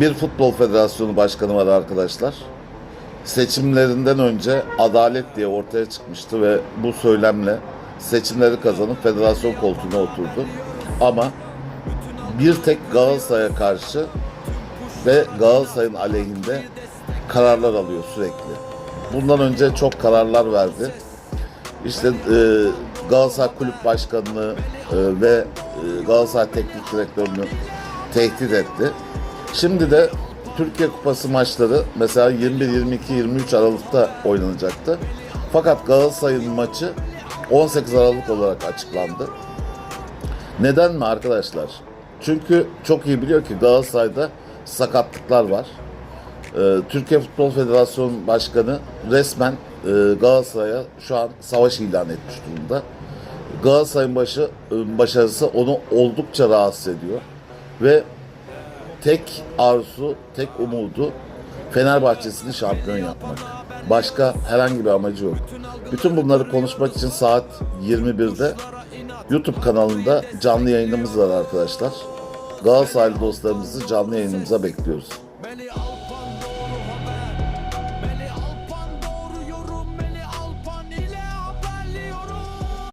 bir futbol federasyonu başkanı var arkadaşlar. Seçimlerinden önce adalet diye ortaya çıkmıştı ve bu söylemle seçimleri kazanıp federasyon koltuğuna oturdu. Ama bir tek Galatasaray'a karşı ve Galatasaray'ın aleyhinde kararlar alıyor sürekli. Bundan önce çok kararlar verdi. İşte e, Galatasaray Kulüp Başkanı'nı e, ve e, Galatasaray Teknik Direktörü'nü tehdit etti. Şimdi de Türkiye Kupası maçları mesela 21, 22, 23 Aralık'ta oynanacaktı. Fakat Galatasaray'ın maçı 18 Aralık olarak açıklandı. Neden mi arkadaşlar? Çünkü çok iyi biliyor ki Galatasaray'da sakatlıklar var. Ee, Türkiye Futbol Federasyonu Başkanı resmen e, Galatasaray'a şu an savaş ilan etmiş durumda. Galatasaray'ın başı, e, başarısı onu oldukça rahatsız ediyor. Ve tek arzu, tek umudu Fenerbahçe'sini şampiyon yapmak. Başka herhangi bir amacı yok. Bütün bunları konuşmak için saat 21'de YouTube kanalında canlı yayınımız var arkadaşlar. Galatasaraylı dostlarımızı canlı yayınımıza bekliyoruz.